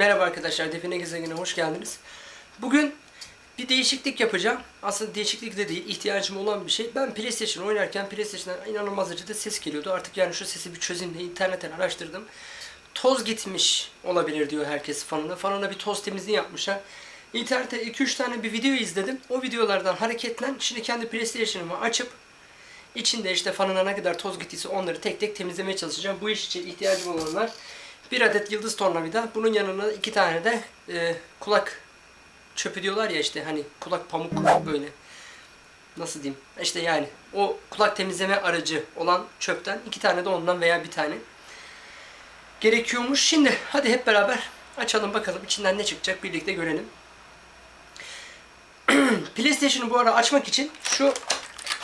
Merhaba arkadaşlar, Define Gezegen'e hoş geldiniz. Bugün bir değişiklik yapacağım. Aslında değişiklik de değil, ihtiyacım olan bir şey. Ben PlayStation oynarken PlayStation'dan inanılmaz derecede ses geliyordu. Artık yani şu sesi bir çözeyim diye internetten araştırdım. Toz gitmiş olabilir diyor herkes fanına. Fanına bir toz temizliği yapmışlar. İnternette 2-3 tane bir video izledim. O videolardan hareketlen şimdi kendi PlayStation'ımı açıp içinde işte fanına ne kadar toz gittiyse onları tek tek temizlemeye çalışacağım. Bu iş için ihtiyacım olanlar bir adet yıldız tornavida. Bunun yanına iki tane de e, kulak çöpü diyorlar ya işte hani kulak pamuk böyle. Nasıl diyeyim? İşte yani o kulak temizleme aracı olan çöpten iki tane de ondan veya bir tane gerekiyormuş. Şimdi hadi hep beraber açalım bakalım içinden ne çıkacak birlikte görelim. PlayStation'ı bu ara açmak için şu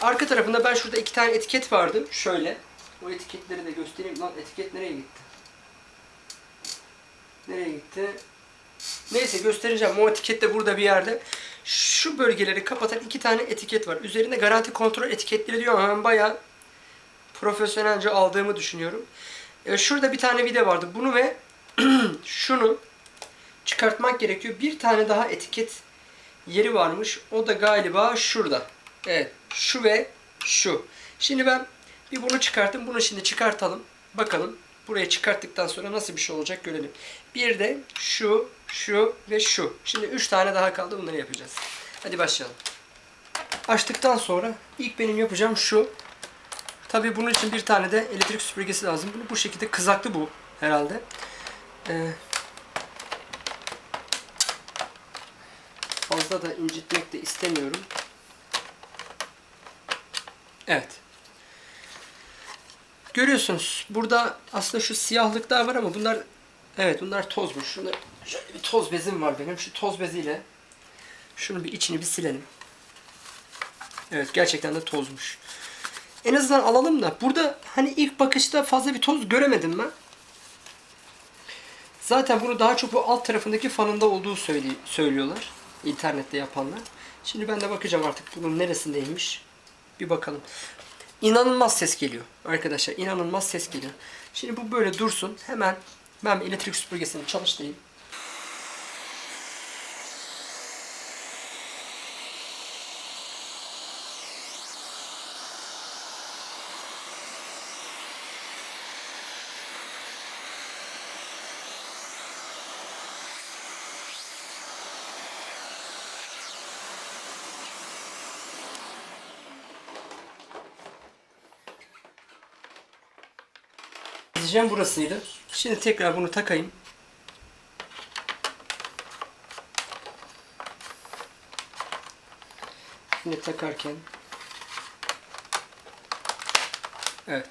arka tarafında ben şurada iki tane etiket vardı. Şöyle. O etiketleri de göstereyim. Lan etiket nereye gitti? Nereye gitti? Neyse göstereceğim. O etiket de burada bir yerde. Şu bölgeleri kapatan iki tane etiket var. Üzerinde garanti kontrol etiketleri diyor ama ben bayağı profesyonelce aldığımı düşünüyorum. E, şurada bir tane vida vardı. Bunu ve şunu çıkartmak gerekiyor. Bir tane daha etiket yeri varmış. O da galiba şurada. Evet. Şu ve şu. Şimdi ben bir bunu çıkarttım. Bunu şimdi çıkartalım. Bakalım. Buraya çıkarttıktan sonra nasıl bir şey olacak görelim. Bir de şu, şu ve şu. Şimdi üç tane daha kaldı. Bunları yapacağız. Hadi başlayalım. Açtıktan sonra ilk benim yapacağım şu. Tabii bunun için bir tane de elektrik süpürgesi lazım. Bunu bu şekilde kızaklı bu herhalde. Ee, fazla da incitmek de istemiyorum. Evet. Görüyorsunuz burada aslında şu siyahlıklar var ama bunlar evet bunlar tozmuş. Şurada şöyle bir toz bezim var benim. Şu toz beziyle şunu bir içini bir silelim. Evet gerçekten de tozmuş. En azından alalım da burada hani ilk bakışta fazla bir toz göremedim ben. Zaten bunu daha çok bu alt tarafındaki fanında olduğu söyle- söylüyorlar. internette yapanlar. Şimdi ben de bakacağım artık bunun neresindeymiş. Bir bakalım. İnanılmaz ses geliyor arkadaşlar. inanılmaz ses geliyor. Şimdi bu böyle dursun. Hemen ben bir elektrik süpürgesini çalıştırayım. Diyeceğim burasıydı. Şimdi tekrar bunu takayım. Şimdi takarken Evet.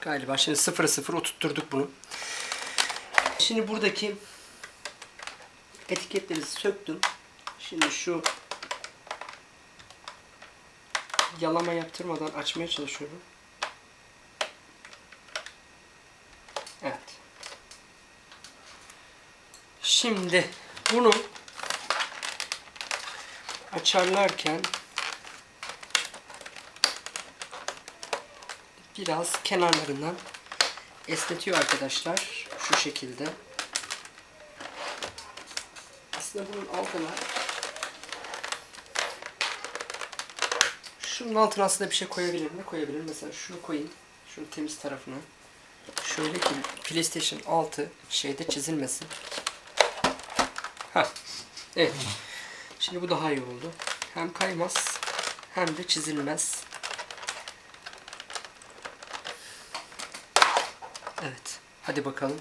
Galiba şimdi sıfıra sıfır oturtturduk bunu. Şimdi buradaki etiketleri söktüm. Şimdi şu yalama yaptırmadan açmaya çalışıyorum. Evet. Şimdi bunu açarlarken biraz kenarlarından esnetiyor arkadaşlar. Şu şekilde. Aslında bunun altına şunun altına aslında bir şey koyabilirim. Ne koyabilirim? Mesela şunu koyayım. Şunun temiz tarafına. Şöyle ki PlayStation 6 şeyde çizilmesin. Ha. Evet. Şimdi bu daha iyi oldu. Hem kaymaz hem de çizilmez. Evet. Hadi bakalım.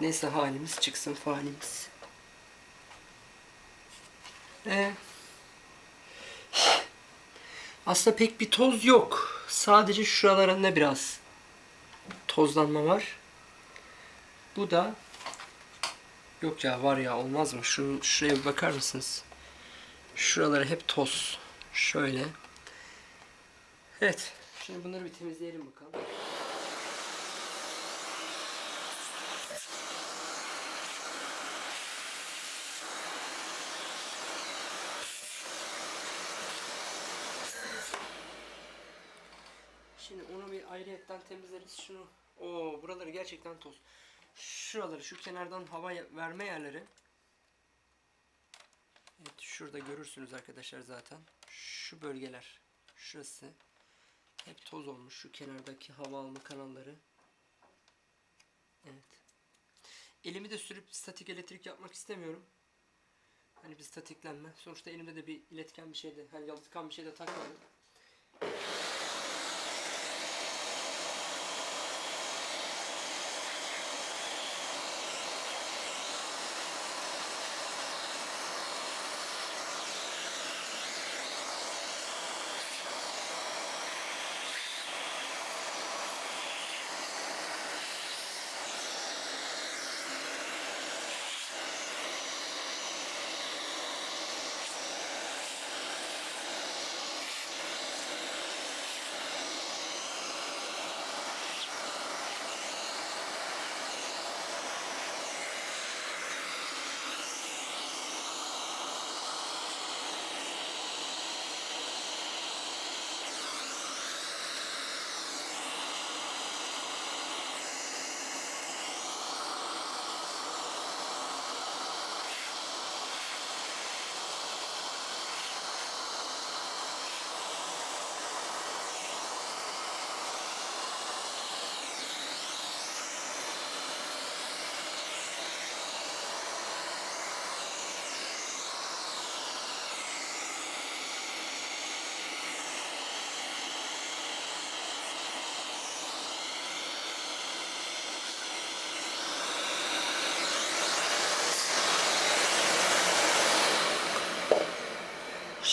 Neyse halimiz çıksın falimiz. Ee, aslında pek bir toz yok. Sadece şuralarında biraz tozlanma var. Bu da yok ya var ya olmaz mı? Şu şuraya bir bakar mısınız? Şuraları hep toz. Şöyle. Evet. Şimdi bunları bir temizleyelim bakalım. Şimdi onu bir ayrıyetten temizleriz. Şunu. Oo buraları gerçekten toz. Şuraları şu kenardan hava verme yerleri. Evet şurada görürsünüz arkadaşlar zaten. Şu bölgeler. Şurası. Hep toz olmuş şu kenardaki hava alma kanalları. Evet. Elimi de sürüp statik elektrik yapmak istemiyorum. Hani bir statiklenme. Sonuçta elimde de bir iletken bir şey de, hani yalıtkan bir şey de takmadım.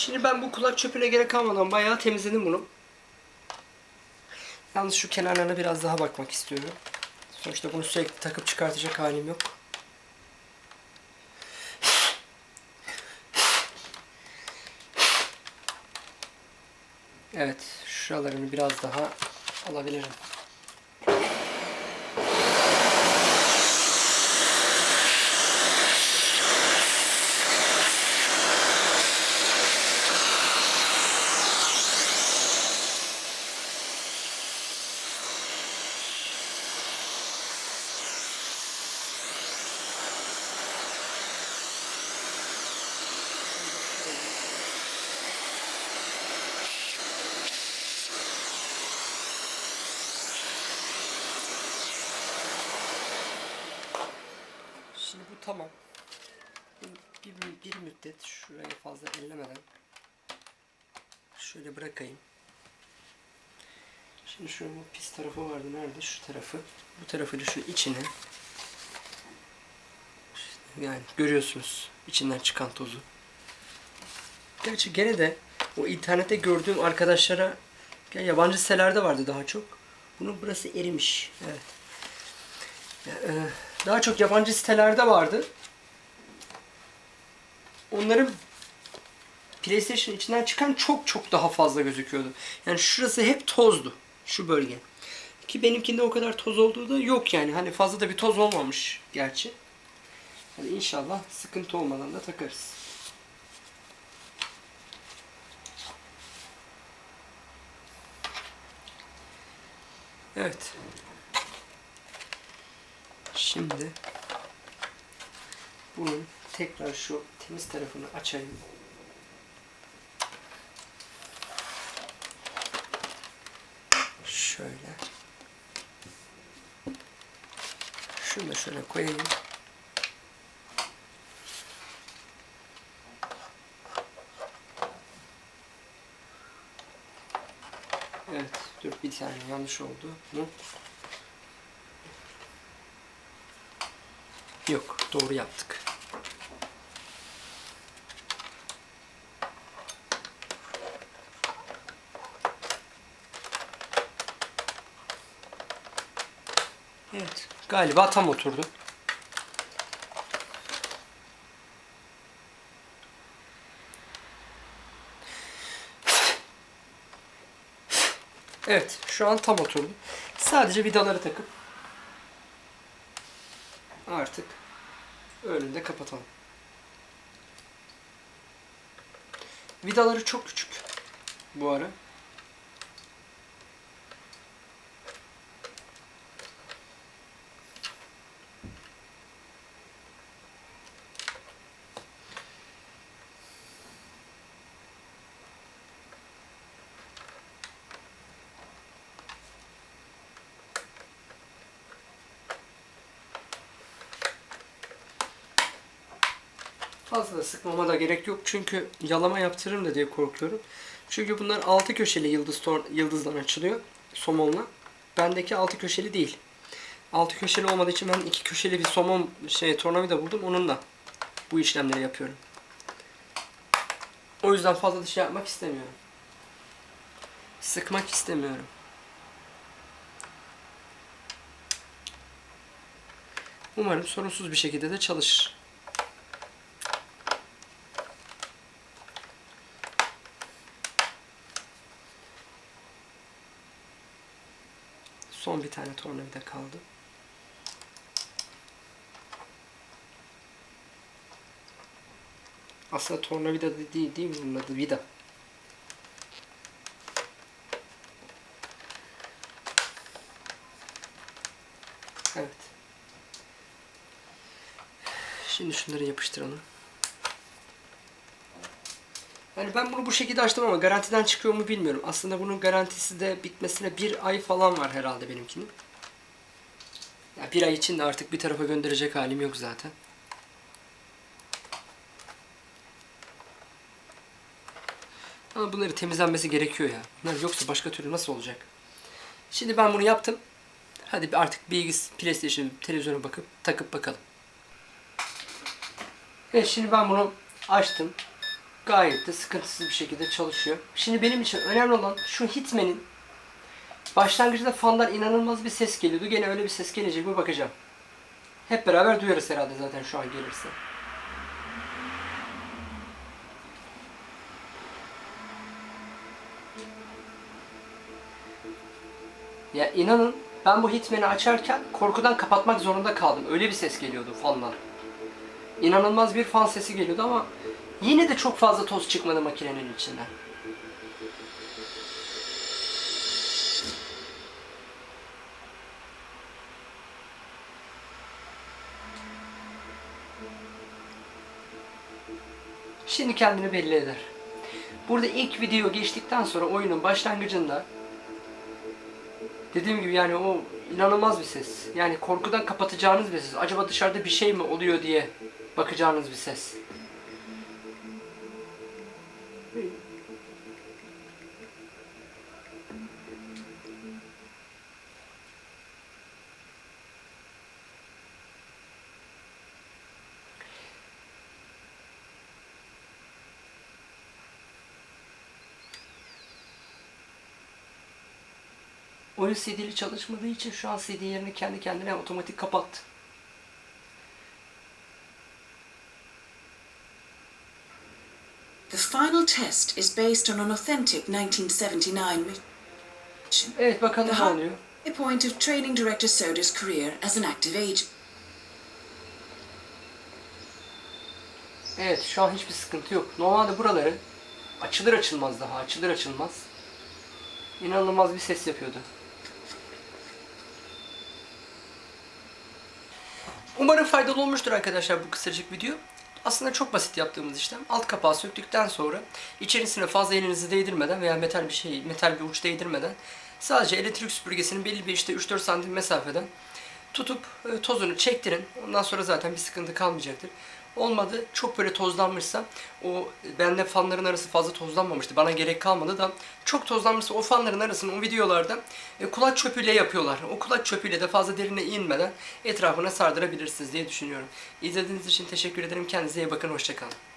Şimdi ben bu kulak çöpüne gerek kalmadan bayağı temizledim bunu. Yalnız şu kenarlarına biraz daha bakmak istiyorum. Sonuçta bunu sürekli takıp çıkartacak halim yok. Evet, şuralarını biraz daha alabilirim. Şimdi bu tamam. Bir, bir, bir müddet şurayı fazla ellemeden şöyle bırakayım. Şimdi şunun pis tarafı vardı. Nerede? Şu tarafı. Bu tarafı da şu içine. Yani görüyorsunuz içinden çıkan tozu. Gerçi gene de o internette gördüğüm arkadaşlara ya yabancı sitelerde vardı daha çok. Bunun burası erimiş. Evet. Ya, e, daha çok yabancı sitelerde vardı. Onların PlayStation içinden çıkan çok çok daha fazla gözüküyordu. Yani şurası hep tozdu. Şu bölge. Ki benimkinde o kadar toz olduğu da yok yani. Hani fazla da bir toz olmamış gerçi. Hani inşallah sıkıntı olmadan da takarız. Evet. Şimdi bunun tekrar şu temiz tarafını açayım. Şöyle. Şunu da şöyle koyayım. Evet, dur bir tane yanlış oldu. Bu. Yok, doğru yaptık. Evet, galiba tam oturdu. Evet, şu an tam oturdu. Sadece vidaları takıp artık önünde kapatalım. Vidaları çok küçük bu ara. Fazla da sıkmama da gerek yok çünkü yalama yaptırırım da diye korkuyorum. Çünkü bunlar altı köşeli yıldız yıldızdan açılıyor somonla. Bendeki altı köşeli değil. Altı köşeli olmadığı için ben iki köşeli bir somon şey tornavida buldum onunla bu işlemleri yapıyorum. O yüzden fazla da şey yapmak istemiyorum. Sıkmak istemiyorum. Umarım sorunsuz bir şekilde de çalışır. Son bir tane tornavida kaldı. Aslında tornavida da değil, değil mi bunun adı? Vida. Evet. Şimdi şunları yapıştıralım. Yani ben bunu bu şekilde açtım ama garantiden çıkıyor mu bilmiyorum. Aslında bunun garantisi de bitmesine bir ay falan var herhalde benimkinin. Ya bir ay için de artık bir tarafa gönderecek halim yok zaten. Ama bunları temizlenmesi gerekiyor ya. Bunlar yoksa başka türlü nasıl olacak? Şimdi ben bunu yaptım. Hadi artık bilgis, PlayStation, televizyona bakıp takıp bakalım. Evet şimdi ben bunu açtım. Gayet de sıkıntısız bir şekilde çalışıyor. Şimdi benim için önemli olan şu Hitman'in başlangıçta fandan inanılmaz bir ses geliyordu. Gene öyle bir ses gelecek mi bakacağım. Hep beraber duyarız herhalde zaten şu an gelirse. Ya inanın ben bu Hitman'i açarken korkudan kapatmak zorunda kaldım. Öyle bir ses geliyordu fandan. İnanılmaz bir fan sesi geliyordu ama yine de çok fazla toz çıkmadı makinenin içinden. Şimdi kendini belli eder. Burada ilk video geçtikten sonra oyunun başlangıcında dediğim gibi yani o inanılmaz bir ses. Yani korkudan kapatacağınız bir ses. Acaba dışarıda bir şey mi oluyor diye bakacağınız bir ses. Oyun CD'li çalışmadığı için şu an CD yerini kendi kendine otomatik kapattı. The final test is based on an authentic 1979 mission. Evet bakalım The ne oluyor. high point of training director Soda's career as an active agent. Evet şu an hiçbir sıkıntı yok. Normalde buraları açılır açılmaz daha açılır açılmaz inanılmaz bir ses yapıyordu. Umarım faydalı olmuştur arkadaşlar bu kısacık video. Aslında çok basit yaptığımız işlem. Alt kapağı söktükten sonra içerisine fazla elinizi değdirmeden veya metal bir şey, metal bir uç değdirmeden sadece elektrik süpürgesinin belli bir işte 3-4 santim mesafeden tutup e, tozunu çektirin. Ondan sonra zaten bir sıkıntı kalmayacaktır. Olmadı çok böyle tozlanmışsa o bende fanların arası fazla tozlanmamıştı. Bana gerek kalmadı da çok tozlanmışsa o fanların arasını o videolarda e, kulak çöpüyle yapıyorlar. O kulak çöpüyle de fazla derine inmeden etrafına sardırabilirsiniz diye düşünüyorum. İzlediğiniz için teşekkür ederim. Kendinize iyi bakın. Hoşçakalın.